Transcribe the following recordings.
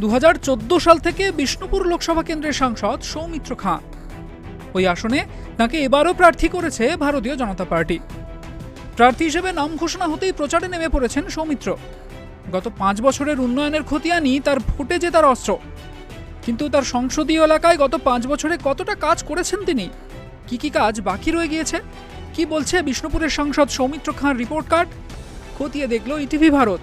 দু হাজার চোদ্দ সাল থেকে বিষ্ণুপুর লোকসভা কেন্দ্রের সাংসদ সৌমিত্র খাঁ। ওই আসনে তাকে এবারও প্রার্থী করেছে ভারতীয় জনতা পার্টি। প্রার্থী হিসেবে নাম ঘোষণা হতেই প্রচারে নেমে পড়েছেন সৌমিত্র। গত পাঁচ বছরের উন্নয়নের খতিয়ানি তার ফুটে যে তার অস্ত্র। কিন্তু তার সংসদীয় এলাকায় গত পাঁচ বছরে কতটা কাজ করেছেন তিনি? কি কি কাজ বাকি রয়ে গিয়েছে? কি বলছে বিষ্ণুপুরের সাংসদ সৌমিত্র খাঁর রিপোর্ট কার্ড? খতিয়ে দেখল ইটিভি ভারত।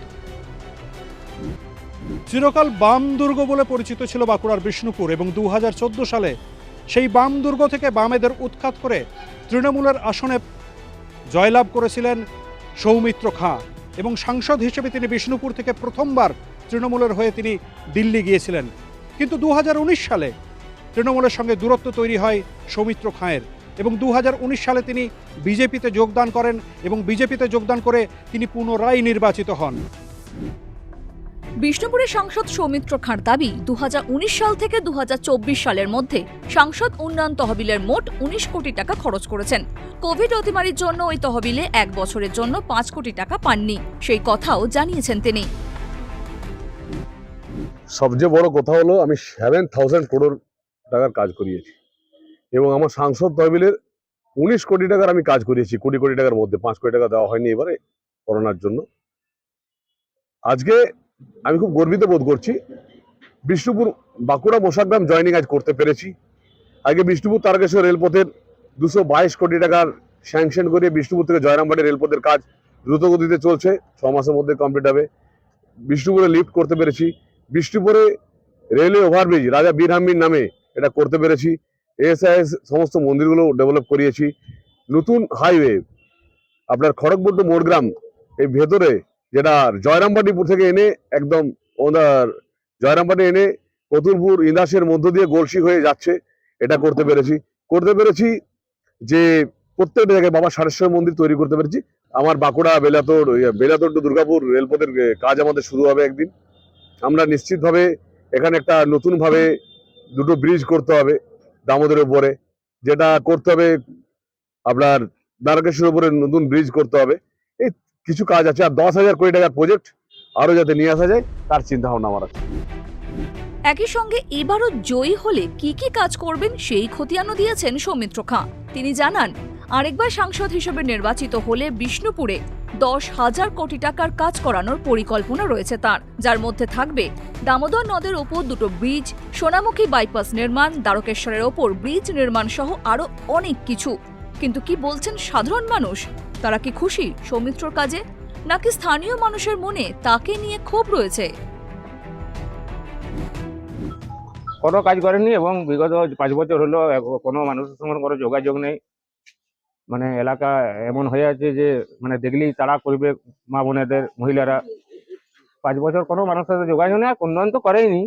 চিরকাল বাম দুর্গ বলে পরিচিত ছিল বাঁকুড়ার বিষ্ণুপুর এবং দু হাজার চোদ্দ সালে সেই বাম দুর্গ থেকে বামেদের উৎখাত করে তৃণমূলের আসনে জয়লাভ করেছিলেন সৌমিত্র খাঁ এবং সাংসদ হিসেবে তিনি বিষ্ণুপুর থেকে প্রথমবার তৃণমূলের হয়ে তিনি দিল্লি গিয়েছিলেন। কিন্তু দু হাজার উনিশ সালে তৃণমূলের সঙ্গে দূরত্ব তৈরি হয় সৌমিত্র খাঁয়ের এবং দু হাজার উনিশ সালে তিনি বিজেপিতে যোগদান করেন এবং বিজেপিতে যোগদান করে তিনি পুনরায় নির্বাচিত হন। বিষ্ণুপুরের সাংসদ সৌমিত্র খাঁর দাবি, দুহাজার উনিশ সাল থেকে দুহাজার চব্বিশ সালের মধ্যে সাংসদ উন্নয়ন তহবিলের মোট উনিশ কোটি টাকা খরচ করেছেন। কোভিড অতিমারির জন্য ওই তহবিলে এক বছরের জন্য পাঁচ কোটি টাকা পাননি, সেই কথাও জানিয়েছেন তিনি। সবচেয়ে বড় কথা হলো, আমি সেভেন থাউজেন্ড করোড় টাকার কাজ করিয়েছি এবং আমার সাংসদ তহবিলের উনিশ কোটি টাকার আমি কাজ করিয়েছি কোটি কোটি টাকার মধ্যে, পাঁচ কোটি টাকা দেওয়া হয়নি এবারে করোনার জন্য। আজকে আমি খুব গর্বিত বোধ করছি। বিষ্ণুপুর বাঁকুড়া মোশাগ্রাম জয়নিং আজ করতে পেরেছি। আগে বিষ্ণুপুর তারকেশ্বর রেলপথের দুশো বাইশ কোটি টাকার স্যাংশন করে বিষ্ণুপুর থেকে জয়রামবাড়ি রেলপথের কাজ দ্রুতগতিতে চলছে। ছ মাসের মধ্যে কমপ্লিট হবে। বিষ্ণুপুরে লিফট করতে পেরেছি। বিষ্ণুপুরে রেলওয়ে ওভারব্রিজ রাজা বীরহাম্মির নামে এটা করতে পেরেছি। এএসআইএস সমস্ত মন্দিরগুলো ডেভেলপ করিয়েছি। নতুন হাইওয়ে আপনার খড়গপুর টু মোড়গ্রাম এই ভেতরে যেটা জয়রামবাটিপুর থেকে এনে একদম ওনার জয়রামবাটি এনে কতুলপুর ইন্দাসের মধ্য দিয়ে গোলসি হয়ে যাচ্ছে, এটা করতে পেরেছি। করতে পেরেছি যে প্রত্যেকটা জায়গায় বাবা সারেশ্বর মন্দির তৈরি করতে পেরেছি। আমার বাঁকুড়া, বেলাতোর বেলাতোর টু দুর্গাপুর রেলপথের কাজ আমাদের শুরু হবে একদিন। আমরা নিশ্চিতভাবে এখানে একটা নতুনভাবে দুটো ব্রিজ করতে হবে দামোদরের উপরে, যেটা করতে হবে আপনার দ্বারকেশ্বরের উপরে নতুন ব্রিজ করতে হবে। এই কিছু কাজ আছে আর দশ হাজার কোটি টাকার প্রজেক্ট আরও যাতে নিয়ে আসা যায়, তার চিন্তা ভাবনা আমার আছে। একই সঙ্গে এবারও জয়ী হলে কি কি কাজ করবেন সেই খতিয়ানও দিয়েছেন সৌমিত্র খাঁ। তিনি জানান, আরেকবার সাংসদ হিসেবে নির্বাচিত হলে বিষ্ণুপুরে দশ হাজার কোটি টাকার কাজ করানোর পরিকল্পনা রয়েছে তার। যার মধ্যে থাকবে দামোদর নদের ওপর দুটো ব্রিজ, সোনামুখী বাইপাস নির্মাণ, দ্বারকেশ্বরের ওপর ব্রিজ নির্মাণ সহ আরও অনেক কিছু। কিন্তু কি বলছেন সাধারণ মানুষ? তারা কি খুশি সৌমিত্রর কাজে? নাকি স্থানীয় মানুষের মনে তাকে নিয়ে ক্ষোভ রয়েছে? কোনো কাজ করেনি এবং বিগত পাঁচ বছর হলো কোনো মানুষের সঙ্গে কোনো যোগাযোগ নেই। মানে এলাকা এমন হয়ে আছে যে মানে দেখলেই তারা করবে মা বোনেদের, মহিলারা। পাঁচ বছর কোনো মানুষের সাথে যোগাযোগ নেই, আর উন্নয়ন তো করেইনি।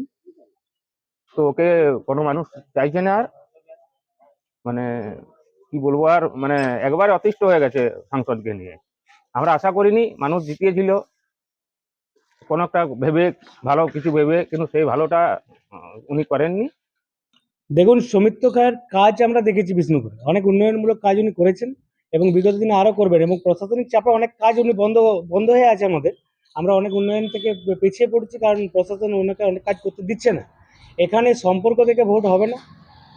তো ওকে কোনো মানুষ চাইছে না আর। মানে কি বলব আর মানে একবারে অতিষ্ঠ হয়ে গেছে সাংসদকে নিয়ে। আমরা আশা করিনি, মানুষ জিতিয়েছিল। কোনো একটা ভেবে, ভালো কিছু ভেবে, কিন্তু সেই ভালোটা উনি করেননি। দেখুন সৌমিত্র খায়ের কাজ আমরা দেখেছি বিষ্ণুপুরে। অনেক উন্নয়নমূলক কাজ উনি করেছেন এবং বিগত দিনে আরও করবেন এবং প্রশাসনিক চাপে অনেক কাজ উনি বন্ধ বন্ধ হয়ে আছে আমাদের। আমরা অনেক উন্নয়ন থেকে পিছিয়ে পড়ছি কারণ প্রশাসন ওনাকে অনেক কাজ করতে দিচ্ছে না। এখানে সম্পর্ক থেকে ভোট হবে না।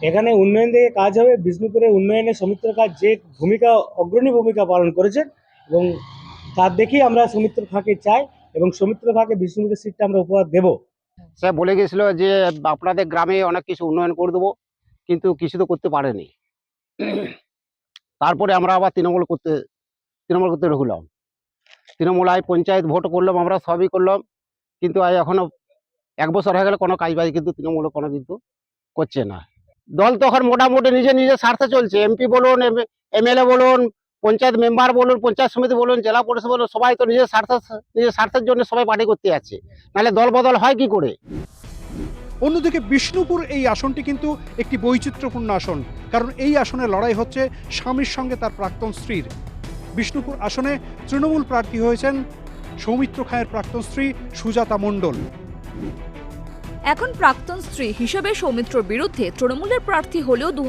এখানে উন্নয়ন থেকে কাজ হবে। বিষ্ণুপুরে উন্নয়নে সৌমিত্র কাজ যে ভূমিকা, অগ্রণী ভূমিকা পালন করেছেন এবং তার দেখেই আমরা সৌমিত্র খাঁকে চাই এবং সৌমিত্র খাঁকে বিষ্ণুপুরের সিটটা আমরা উপহার দেবো। সে বলে গেছিল যে আপনাদের গ্রামে অনেক কিছু উন্নয়ন করে দেবো, কিন্তু কিছু তো করতে পারেনি। তারপরে আমরা আবার তৃণমূল করতে তৃণমূল করতে ঢুকলাম। তৃণমূল আয় পঞ্চায়েত ভোট করলাম, আমরা সবই করলাম, কিন্তু আজ এখনও এক বছর হয়ে গেলে কোনো কাজ বাজ কিন্তু তৃণমূল কোনো কিন্তু করছে না। দল তো এখন মোটামুটি নিজে নিজে স্বার্থে চলছে। এমপি বলুন এমএলএ বলুন, পঞ্চায়েত মেম্বার বলুন, পঞ্চায়েত সমিতি বলুন, জেলা পরিষদ বলুন, সবাই তো নিজের স্বার্থ, নিজের স্বার্থের জন্য সবাই পার্টি করতে যাচ্ছে। নাহলে দল বদল হয় কি করে? অন্যদিকে বিষ্ণুপুর এই আসনটি কিন্তু একটি বৈচিত্র্যপূর্ণ আসন। কারণ এই আসনে লড়াই হচ্ছে স্বামীর সঙ্গে তার প্রাক্তন স্ত্রীর। বিষ্ণুপুর আসনে তৃণমূল প্রার্থী হয়েছেন সৌমিত্র খায়ের প্রাক্তন স্ত্রী সুজাতা মণ্ডল। এখন প্রাক্তন স্ত্রী হিসেবে সৌমিত্রর বিরুদ্ধে তৃণমূলের প্রার্থী হলেও দু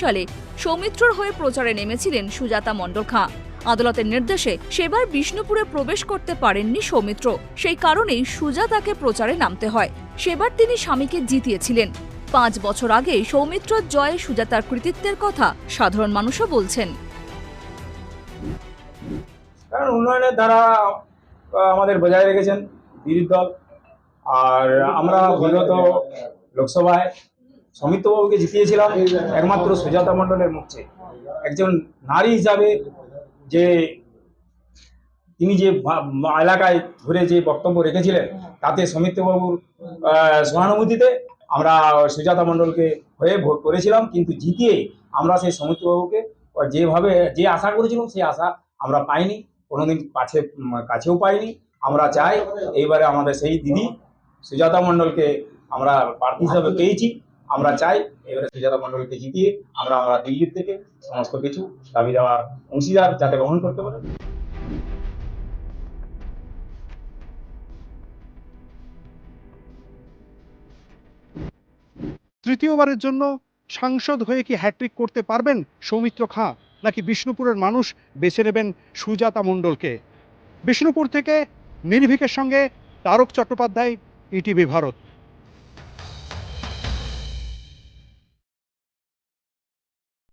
সালে সৌমিত্রর হয়ে প্রচারে নেমেছিলেন সুজাতা মণ্ডল খাঁ আদালতের নির্দেশে সেবার বিষ্ণুপুরে প্রবেশ করতে পারেননি সৌমিত্র। সেই কারণেই সুজাতাকে প্রচারে নামতে হয়। সেবার তিনি স্বামীকে জিতিয়েছিলেন। পাঁচ বছর আগে সৌমিত্র জয়ে সুজাতার কৃতিত্বের কথা সাধারণ মানুষও বলছেন। উন্নয়নের দ্বারা আমাদের বজায় রেখেছেন, বিরোধী দল। আর আমরা বিগত লোকসভায় সমিতবাবুকে জিতিয়েছিলাম, একমাত্র সুজাতা মণ্ডলের মুখে একজন নারী হিসাবে যে তিনি যে এলাকায় ঘুরে যে বক্তব্য রেখেছিলেন, তাতে সমিতবাবুর সহানুভূতিতে আমরা সুজাতা মণ্ডলকে হয়ে ভোট করেছিলাম, কিন্তু জিতিয়ে আমরা সেই সমিতবাবুকে যেভাবে, যে আশা করেছিলাম সেই আশা আমরা পাইনি, কোনোদিন কাছে কাছেও পাইনি। আমরা চাই এইবারে আমাদের সেই দিদি সুজাতা মণ্ডলকে আমরা প্রার্থী হিসাবে পেয়েছি। আমরা চাই এবারে সুজাতা মণ্ডলকে জিতিয়ে আমরা আমরা দিল্লির থেকে সমস্ত কিছু দাবি দেওয়ার অংশীদার যাতে গ্রহণ করতে পারে। তৃতীয়বারের জন্য সাংসদ হয়ে কি হ্যাট্রিক করতে পারবেন সৌমিত্র খাঁ, নাকি বিষ্ণুপুরের মানুষ বেছে নেবেন সুজাতা মণ্ডলকে? বিষ্ণুপুর থেকে নির্ভীকের সঙ্গে তারক চট্টোপাধ্যায় ইটিভি ভারত।